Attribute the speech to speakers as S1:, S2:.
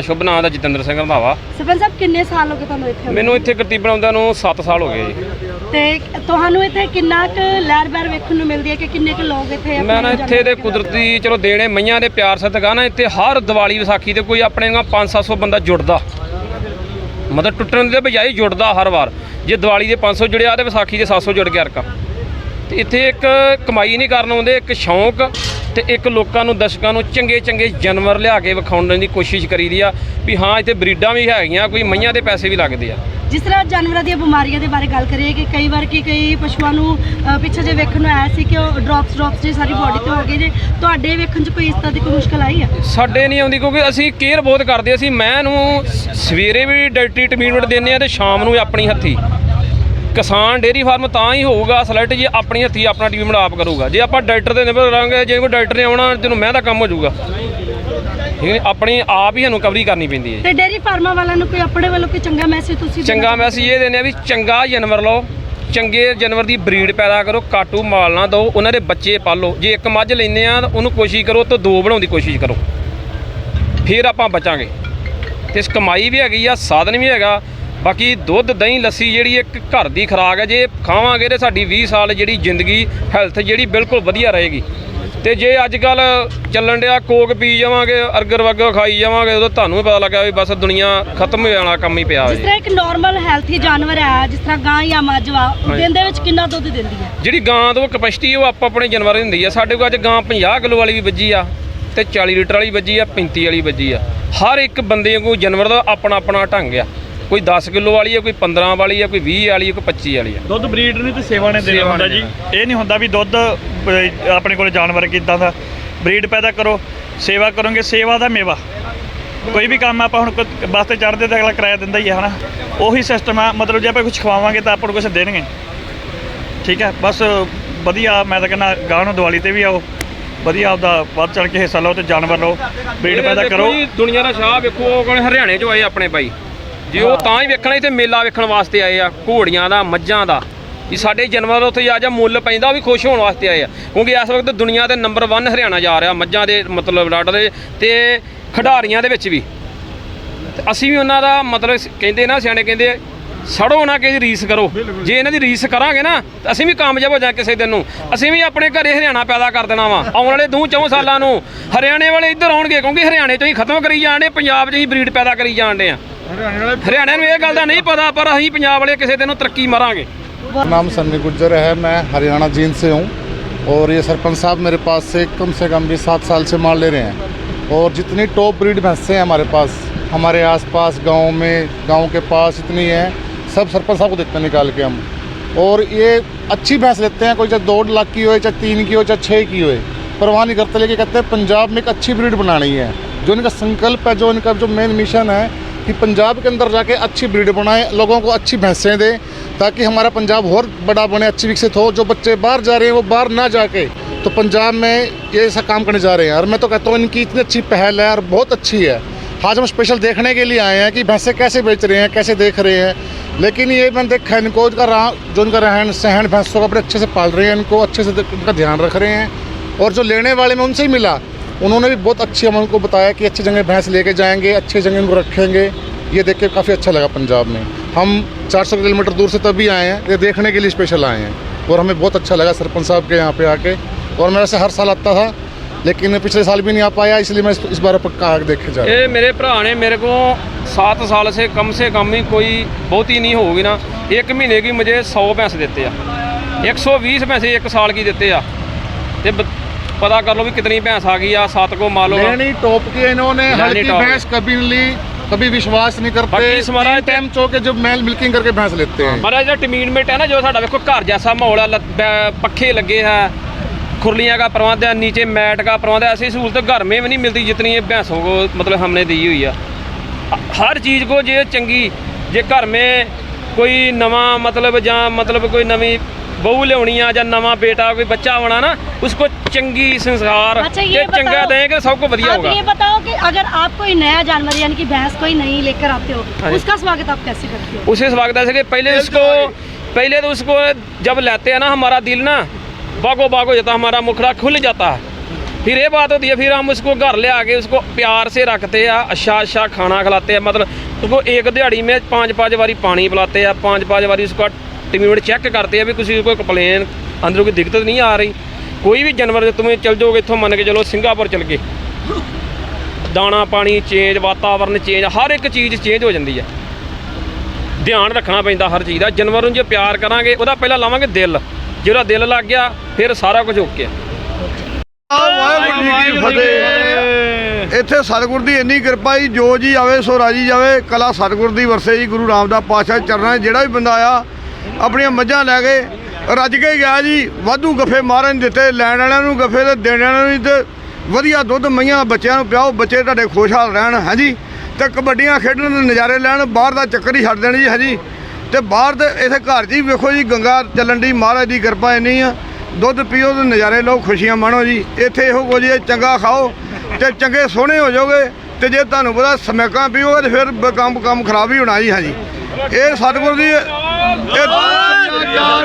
S1: ਸ਼ੁਭ ਨਾਮ ਦਾ ਜਤਿੰਦਰ ਸਿੰਘ ਰੰਧਾਵਾ।
S2: ਸਰਪੰਚ ਸਾਹਿਬ ਕਿੰਨੇ ਸਾਲ ਹੋ ਗਏ ਤੁਹਾਨੂੰ ਇੱਥੇ ਆਉਂਦੇ?
S1: ਮੈਨੂੰ ਇੱਥੇ ਕਰਤੀਬ ਬਣਾਉਂਦਿਆਂ ਨੂੰ 7 ਸਾਲ ਹੋ ਗਏ ਜੀ।
S2: ਤੇ ਤੁਹਾਨੂੰ ਇੱਥੇ ਕਿੰਨਾ ਕੁ ਲਹਿਰ ਬਹਿਰ ਵੇਖਣ ਨੂੰ ਮਿਲਦੀ ਹੈ ਕਿ ਕਿੰਨੇ ਕੁ ਲੋਕ ਇੱਥੇ
S1: ਮੈਂ ਨਾ
S2: ਆਪਣੇ
S1: ਇੱਥੇ ਦੇ ਕੁਦਰਤੀ ਚਲੋ ਦੇਣੇ ਮਈਆਂ ਦੇ ਪਿਆਰ ਸਦਕਾ ਨਾ ਇੱਥੇ ਹਰ ਦੀਵਾਲੀ ਵਿਸਾਖੀ ਤੇ ਕੋਈ ਆਪਣੇ ਨਾਲ 5-700 ਬੰਦਾ ਜੁੜਦਾ। ਮਤਲਬ ਟੁੱਟਣ ਦੇ ਬਜਾਏ ਜੁੜਦਾ ਹਰ ਵਾਰ। ਜੇ ਦੀਵਾਲੀ ਦੇ 500 ਜੁੜਿਆ ਤੇ ਵਿਸਾਖੀ ਦੇ 700 ਜੁੜ ਗਿਆ ਅਰਕਾ। ਤੇ ਇੱਥੇ ਇੱਕ ਕਮਾਈ ਨਹੀਂ ਕਰਨ ਆਉਂਦੇ ਇੱਕ ਸ਼ੌਂਕ। ਤੇ ਇੱਕ ਲੋਕਾਂ ਨੂੰ ਦਰਸ਼ਕਾਂ ਨੂੰ ਚੰਗੇ ਚੰਗੇ ਜਾਨਵਰ ਲਿਆ ਕੇ ਵਿਖਾਉਣ ਦੀ ਕੋਸ਼ਿਸ਼ ਕਰੀਦੀ ਆ ਵੀ ਹਾਂ ਇੱਥੇ ਬਰੀਡਾਂ ਵੀ ਹੈਗੀਆਂ ਕੋਈ ਮਈਆਂ ਦੇ ਪੈਸੇ ਵੀ ਲੱਗਦੇ ਆ।
S2: ਜਿਸ ਤਰ੍ਹਾਂ ਜਾਨਵਰਾਂ ਦੀਆਂ ਬਿਮਾਰੀਆਂ ਦੇ ਬਾਰੇ ਗੱਲ ਕਰੀਏ ਕਿ ਕਈ ਵਾਰ ਕਿ ਕਈ ਪਸ਼ੂਆਂ ਨੂੰ ਪਿੱਛੇ ਜੇ ਵੇਖਣ ਨੂੰ ਆਇਆ ਸੀ ਕਿ ਉਹ ਡ੍ਰੌਪਸ ਡ੍ਰੌਪਸ ਜੀ ਸਾਰੀ ਬੋਡੀ ਤੇ ਹੋ ਗਏ ਜੇ ਤੁਹਾਡੇ ਵੇਖਣ 'ਚ ਕੋਈ ਇਸ ਤਰ੍ਹਾਂ ਦੀ ਕੋਈ ਮੁਸ਼ਕਲ ਆਈ ਹੈ
S1: ਸਾਡੇ ਨਹੀਂ ਆਉਂਦੀ ਕਿਉਂਕਿ ਅਸੀਂ ਕੇਅਰ ਬਹੁਤ ਕਰਦੇ ਅਸੀਂ ਮੈਂ ਨੂੰ ਸਵੇਰੇ ਵੀ ਡਾਇਟਰੀ ਟ੍ਰੀਟਮੈਂਟ ਦਿੰਦੇ ਆ ਤੇ ਸ਼ਾਮ ਨੂੰ ਆਪਣੀ ਹੱਥੀ। ਕਿਸਾਨ ਡੇਰੀ ਫਾਰਮ ਤਾਂ ਹੀ ਹੋਊਗਾ ਸਲੈਟ ਜੇ ਆਪਣੀ ਹੱਥੀ ਆਪਣਾ ਟ੍ਰੀਟਮੈਂਟ ਆਪ ਕਰੂਗਾ। ਜੇ ਆਪਾਂ ਡਾਕਟਰ ਤੇ ਨਿਰਭਰ ਰਹਾਂਗੇ ਜੇ ਕੋਈ ਡਾਕਟਰ ਨੇ ਆਉਣਾ ਤੈਨੂੰ ਮੈਂ ਦਾ ਕੰਮ ਹੋ ਜਾਊਗਾ। ਠੀਕ ਹੈ ਆਪਣੀ ਆਪ ਹੀ ਸਾਨੂੰ ਕਵਰੀ ਕਰਨੀ ਪੈਂਦੀ ਹੈ
S2: ਤੇ ਡੇਅਰੀ ਫਾਰਮਾਂ ਵਾਲਿਆਂ ਨੂੰ ਕੋਈ ਆਪਣੇ ਵੱਲੋਂ ਕੋਈ ਚੰਗਾ ਮੈਸੇਜ ਤੁਸੀਂ
S1: ਚੰਗਾ ਮੈਸੇਜ ਇਹ ਦਿੰਦੇ ਆ ਵੀ ਚੰਗਾ ਜਾਨਵਰ ਲਓ ਚੰਗੇ ਜਾਨਵਰ ਦੀ ਬਰੀਡ ਪੈਦਾ ਕਰੋ ਕਾਟੂ ਮਾਲ ਨਾ ਦਿਓ ਉਹਨਾਂ ਦੇ ਬੱਚੇ ਪਾਲੋ। ਜੇ ਇੱਕ ਮੱਝ ਲੈਂਦੇ ਆ ਤਾਂ ਉਹਨੂੰ ਕੋਸ਼ਿਸ਼ ਕਰੋ ਤਾਂ ਦੋ ਬਣਾਉਣ ਦੀ ਕੋਸ਼ਿਸ਼ ਕਰੋ। ਫਿਰ ਆਪਾਂ ਬਚਾਂਗੇ। ਤੇ ਇਸ ਕਮਾਈ ਵੀ ਹੈਗੀ ਆ ਸਾਧਨ ਵੀ ਹੈਗਾ ਬਾਕੀ ਦੁੱਧ ਦਹੀਂ ਲੱਸੀ ਜਿਹੜੀ ਇੱਕ ਘਰ ਦੀ ਖੁਰਾਕ ਹੈ ਜੇ ਖਾਵਾਂਗੇ ਤੇ ਸਾਡੀ 20 ਸਾਲ ਜਿਹੜੀ ਜ਼ਿੰਦਗੀ ਹੈਲਥ ਜਿਹੜੀ ਬਿਲਕੁਲ ਵਧੀਆ ਰਹੇਗੀ। ਤੇ ਜੇ ਅੱਜ ਕੱਲ ਚੱਲਣ ਡਿਆ ਕੋਕ ਪੀ ਜਾਵਾਂਗੇ ਅਰਗਰ ਵਰਗਰ ਖਾਈ ਜਾਵਾਂਗੇ ਉਦੋਂ ਤੁਹਾਨੂੰ ਵੀ ਪਤਾ ਲੱਗਾ ਵੀ ਬਸ ਦੁਨੀਆ ਖਤਮ ਹੋ ਜਾਣਾ ਕੰਮ ਹੀ ਪਿਆ
S2: ਜਿਸ
S1: ਹੋਇਆ
S2: ਤਰ੍ਹਾਂ ਇੱਕ ਨਾਰਮਲ ਹੈਲਥੀ ਜਾਨਵਰ ਹੈ ਜਿਸ ਤਰ੍ਹਾਂ ਗਾਂ ਜਾਂ ਮੱਝ ਵਾ ਦਿਨ ਦੇ ਵਿੱਚ ਕਿੰਨਾ ਦੁੱਧ ਦਿੰਦੀ ਹੈ?
S1: ਜਿਹੜੀ ਗਾਂ ਤੋਂ ਕਪੈਸਿਟੀ ਉਹ ਆਪੋ ਆਪਣੇ ਜਾਨਵਰ ਦੀ ਹੁੰਦੀ ਆ ਸਾਡੇ ਕੋਲ ਅੱਜ ਗਾਂ 50 ਕਿਲੋ ਵਾਲੀ ਵੀ ਵੱਜੀ ਆ ਤੇ 40 ਲੀਟਰ ਵਾਲੀ ਵੱਜੀ ਆ 35 ਵਾਲੀ ਵੱਜੀ ਆ। ਹਰ ਇੱਕ ਬੰਦੇ ਨੂੰ ਜਾਨਵਰ ਦਾ ਆਪਣਾ ਆਪਣਾ ਢੰਗ ਆ। ਕੋਈ 10 ਕਿਲੋ ਵਾਲੀ ਆ ਕੋਈ 15 ਵਾਲੀ ਆ ਕੋਈ 20 ਵਾਲੀ ਆ ਕੋਈ 25 ਵਾਲੀ ਆ।
S3: ਦੁੱਧ ਬਰੀਡ ਨਹੀਂ ਤੇ ਸੇਵਾ ਨੇ ਦੇਣਾ ਹੁੰਦਾ ਜੀ। ਇਹ ਨਹੀਂ ਹੁੰਦਾ ਵੀ ਦੁੱਧ ਆਪਣੇ ਕੋਲ ਜਾਨਵਰ ਕਿਦਾਂ ਦਾ। ਬਰੀਡ ਪੈਦਾ ਕਰੋ ਸੇਵਾ ਕਰੋਗੇ ਸੇਵਾ ਦਾ ਮੇਵਾ। ਕੋਈ ਵੀ ਕੰਮ ਆਪਾਂ ਹੁਣ ਕ- ਬੱਸ ਤੇ ਚੜ੍ਹਦੇ ਤਾਂ ਅਗਲਾ ਕਿਰਾਇਆ ਦਿੰਦਾ ਹੀ ਹੈ ਹਨਾ। ਉਹੀ ਸਿਸਟਮ ਆ ਮਤਲਬ ਜੇ ਆਪਾਂ ਕੁਝ ਖਵਾਵਾਂਗੇ ਤਾਂ ਆਪਾਂ ਨੂੰ ਕੁਝ ਦੇਣਗੇ। ਠੀਕ ਹੈ ਬਸ ਵਧੀਆ ਮੈਂ ਤਾਂ ਕਹਿੰਦਾ ਗਾਂ ਨੂੰ ਦੀਵਾਲੀ ਤੇ ਵੀ ਆਓ। ਵਧੀਆ ਆਪਦਾ ਵੱਧ ਚੜ ਕੇ ਹਿੱਸਾ ਲਓ ਤੇ ਜਾਨਵਰ ਲਓ ਬਰੀਡ ਪੈਦਾ ਕਰੋ।
S1: ਦੁਨੀਆ ਦਾ ਸ਼ਾਹ ਵੇਖੋ ਉਹ ਹਰਿਆਣੇ ਚੋਂ ਆਏ ਆਪਣੇ ਬਾਈ। ਜੇ ਉਹ ਤਾਂ ਹੀ ਵੇਖਣਾ ਇੱਥੇ ਮੇਲਾ ਵੇਖਣ ਵਾਸਤੇ ਆਏ ਆ ਘੋੜੀਆਂ ਦਾ ਮੱਝਾਂ ਦਾ। ਵੀ ਸਾਡੇ ਜਾਨਵਰ ਉੱਥੇ ਆ ਜਾ ਮੁੱਲ ਪੈਂਦਾ ਉਹ ਵੀ ਖੁਸ਼ ਹੋਣ ਵਾਸਤੇ ਆਏ ਆ। ਕਿਉਂਕਿ ਇਸ ਵਕਤ ਦੁਨੀਆ ਦੇ ਨੰਬਰ 1 ਹਰਿਆਣਾ ਜਾ ਰਿਹਾ ਮੱਝਾਂ ਦੇ ਮਤਲਬ ਬਲੱਡ ਦੇ ਤੇ ਖਿਡਾਰੀਆਂ ਦੇ ਵਿੱਚ ਵੀ। ਅਸੀਂ ਵੀ ਉਹਨਾਂ ਦਾ ਮਤਲਬ ਕਹਿੰਦੇ ਨਾ ਸਿਆਣੇ ਕਹਿੰਦੇ ਸੜੋ ਨਾ ਦੀ ਰੀਸ ਕਰੋ। ਜੇ ਇਹਨਾਂ ਦੀ ਰੀਸ ਕਰਾਂਗੇ ਨਾ ਤਾਂ ਅਸੀਂ ਵੀ ਕਾਮਯਾਬ ਹੋ ਜਾ ਕਿਸੇ ਦਿਨ ਨੂੰ। ਅਸੀਂ ਵੀ ਆਪਣੇ ਘਰੇ ਹਰਿਆਣਾ ਪੈਦਾ ਕਰ ਦੇਣਾ ਵਾ। ਆਉਣ ਵਾਲੇ ਦੋ ਚੌਂ ਸਾਲਾਂ ਨੂੰ ਹਰਿਆਣੇ ਵਾਲੇ ਇੱਧਰ ਆਉਣਗੇ ਕਿਉਂਕਿ ਹਰਿਆਣੇ ਤੋਂ ਹੀ ਖਤਮ ਕਰੀ ਜਾਣਦੇ ਪੰਜਾਬ 'ਚ ਹੀ ਬਰੀਡ ਪੈਦਾ ਕਰੀ ਜਾਣਦੇ ਆ। ਹਰਿਆਣੇ ਨੂੰ ਇਹ ਗੱਲ ਦਾ ਨਹੀਂ ਪਤਾ ਪਰ ਅਸੀਂ ਪੰਜਾਬ ਵਾਲੇ ਕਿਸੇ ਦਿਨ ਨੂੰ ਤਰੱਕੀ ਮਾਰਾਂਗੇ
S4: नाम सन्नी गुज्जर है मैं हरियाणा जींद से हूँ और ये सरपंच साहब मेरे पास से कम से कम भी सात साल से माल ले रहे हैं और जितनी टॉप ब्रीड भैंसें हैं हमारे पास हमारे आसपास गांव में गांव के पास इतनी हैं सब सरपंच साहब को देते हैं निकाल के हम और ये अच्छी भैंस लेते हैं कोई चाहे दो लाख की हो चाहे तीन की हो चाहे छः की हो परवाह नहीं करते लेकिन कहते हैं पंजाब में एक अच्छी ब्रीड बनानी है जो इनका संकल्प है जो इनका जो मेन मिशन है कि पंजाब के अंदर जाके अच्छी ब्रीड बनाएँ, लोगों को अच्छी भैंसें दें, ताकि हमारा पंजाब और बड़ा बने, अच्छी विकसित हो। जो बच्चे बाहर जा रहे हैं, वो बाहर ना जाके तो पंजाब में ये ऐसा काम करने जा रहे हैं। और मैं तो कहता हूँ, इनकी इतनी अच्छी पहल है और बहुत अच्छी है। आज हम स्पेशल देखने के लिए आए हैं कि भैंसें कैसे बेच रहे हैं, कैसे देख रहे हैं। लेकिन ये मैंने देखा इनको इनका रहा जो इनका रहन सहन, भैंसों को अपने अच्छे से पाल रहे हैं, इनको अच्छे से इनका ध्यान रख रहे हैं। और जो लेने वाले में उनसे ही मिला उन्होंने भी बहुत अच्छी हम उनको बताया कि अच्छी जगह भैंस लेके जाएँगे अच्छी जगह उनको रखेंगे। ये देख के काफ़ी अच्छा लगा पंजाब में। हम 400 किलोमीटर दूर से तभी आए हैं ये देखने के लिए स्पेशल आए हैं। और हमें बहुत अच्छा लगा सरपंच साहब के यहाँ पे आके। और मैं वैसे हर साल आता था लेकिन पिछले साल भी नहीं आ पाया इसलिए मैं इस, बार पक्का आके देखे जा रहा
S1: ये मेरे भरा ने मेरे को सात साल से कम से कम ही कोई बहुत ही नहीं होगी ना। एक महीने की मुझे सौ भैंस देते आ। एक सौ बीस भैंसे एक साल की देते ब- पता कर लो भी कितनी भैंस आ गई या सात को मालो
S4: नहीं टॉप की इन्होंने हल्की भैंस कभी ली कभी विश्वास नहीं करते टाइम चौके जब मैल मिल्किंग करके भैंस लेते हैं
S1: महाराज जो टीमीनमेंट है ना जो साढ़ा देखो घर जैसा माहौल है पखे लगे हैं खुरलियाँ का प्रबंध है नीचे मैट का प्रबंध है ऐसी सहूलत घर में भी नहीं मिलती जितनी ये भैंसों को मतलब हमने दी हुई है हर चीज़ को जो चंगी जे घर में कोई नवा मतलब या मतलब कोई नवी बहू लियानी आ ਜਾਂ नवा बेटा कोई बच्चा होना ना उसको चंगी संस्कार
S2: अच्छा, ये
S1: ते चंगा
S2: बताओ-
S1: देंगे सबको बढ़िया
S2: आप
S1: होगा
S2: ये बताओ कि अगर आप कोई नया जानवर यानी कि भैंस कोई नहीं लेकर आते हो
S1: हाँ जी।
S2: उसका स्वागत आप कैसे करते हो
S1: उसे स्वागत ऐसे कि पहले उसको पहले तो उसको जब लेते हैं ना हमारा दिल ना बागो बाग हो जाता है हमारा मुखड़ा खुल जाता है फिर ये बात होती है फिर हम उसको घर ले आके उसको प्यार से रखते हैं अच्छा अच्छा खाना खिलाते हैं मतलब उसको एक दिहाड़ी में पाँच पाँच बारी पानी पिलाते हैं पाँच पाँच बारी उसका ਤਕਰੀਬਨ ਚੈੱਕ ਕਰਦੇ ਆ ਵੀ ਤੁਸੀਂ ਕੋਈ ਕੰਪਲੇਨ ਅੰਦਰੋਂ ਕੋਈ ਦਿੱਕਤ ਨਹੀਂ ਆ ਰਹੀ। ਕੋਈ ਵੀ ਜਾਨਵਰ ਜੇ ਤੁਸੀਂ ਚਲ ਜਾਓਗੇ ਇੱਥੋਂ ਮੰਨ ਕੇ ਚਲੋ ਸਿੰਗਾਪੁਰ ਚਲ ਗਏ। ਦਾਣਾ ਪਾਣੀ ਚੇਂਜ ਵਾਤਾਵਰਨ ਚੇਂਜ ਹਰ ਇੱਕ ਚੀਜ਼ ਚੇਂਜ ਹੋ ਜਾਂਦੀ ਹੈ ਧਿਆਨ ਰੱਖਣਾ ਪੈਂਦਾ ਹਰ ਚੀਜ਼ ਦਾ। ਜਾਨਵਰ ਨੂੰ ਜੇ ਪਿਆਰ ਕਰਾਂਗੇ, ਉਹਦਾ ਪਹਿਲਾਂ ਲਾਵਾਂਗੇ ਦਿਲ। ਜਿਹੜਾ ਦਿਲ ਲੱਗ ਗਿਆ, ਫਿਰ ਸਾਰਾ ਕੁਝ ਓਕੇ
S5: ਵਾਹਿਗੁਰੂ ਇੱਥੇ ਸਤਿਗੁਰ ਦੀ ਇੰਨੀ ਕਿਰਪਾ ਜੀ, ਜੋ ਜੀ ਆਵੇ ਸੋ ਰਾਜੀ ਜਾਵੇ। ਕਲਾ ਸਤਿਗੁਰ ਦੀ ਵਰਸੇ ਜੀ, ਗੁਰੂ ਰਾਮਦਾਸ ਪਾਤਸ਼ਾਹ ਚਰਨਾਂ ਜਿਹੜਾ ਵੀ ਬੰਦਾ ਆਇਆ ਆਪਣੀਆਂ ਮੱਝਾਂ ਲੈ ਕੇ ਰੱਜ ਕੇ ਗਿਆ ਜੀ। ਵਾਧੂ ਗੱਫੇ ਮਾਰਨ ਦਿੱਤੇ, ਲੈਣ ਵਾਲਿਆਂ ਨੂੰ ਗੱਫੇ ਤੇ ਦੇਣ ਵਾਲਿਆਂ ਨੂੰ ਵੀ ਤੇ ਵਧੀਆ ਦੁੱਧ ਮਈਆਂ ਬੱਚਿਆਂ ਨੂੰ ਪਿਆਓ, ਬੱਚੇ ਤੁਹਾਡੇ ਖੁਸ਼ਹਾਲ ਰਹਿਣ ਹਾਂਜੀ ਤੇ ਕਬੱਡੀਆਂ ਖੇਡਣ ਦੇ ਨਜ਼ਾਰੇ ਲੈਣ, ਬਾਹਰ ਦਾ ਚੱਕਰ ਹੀ ਛੱਡ ਦੇਣ ਜੀ ਹਾਂਜੀ ਤੇ ਬਾਹਰ ਦੇ ਇਥੇ ਘਰ 'ਚ ਹੀ ਵੇਖੋ ਜੀ, ਗੰਗਾ ਚੱਲਣ ਦੀ ਮਹਾਰਾਜ ਦੀ ਕਿਰਪਾ ਇੰਨੀ ਆ। ਦੁੱਧ ਪੀਓ ਤੇ ਨਜ਼ਾਰੇ ਲਓ, ਖੁਸ਼ੀਆਂ ਮਾਣੋ ਜੀ। ਇੱਥੇ ਇਹੋ ਕੁਝ ਚੰਗਾ ਖਾਓ ਤੇ ਚੰਗੇ ਸੋਹਣੇ ਹੋ ਜਾਓਗੇ। ਤੇ ਜੇ ਤੁਹਾਨੂੰ ਪਤਾ ਸਮੈਕਾਂ ਪੀਓਗੇ ਤੇ ਫਿਰ ਬ- ਕੰਮ ਕੰਮ ਖਰਾਬ ਹੀ ਹੋਣਾ ਜੀ ਹਾਂਜੀ ਇਹ ਸਤਿਗੁਰ ਦੀ ਇਹ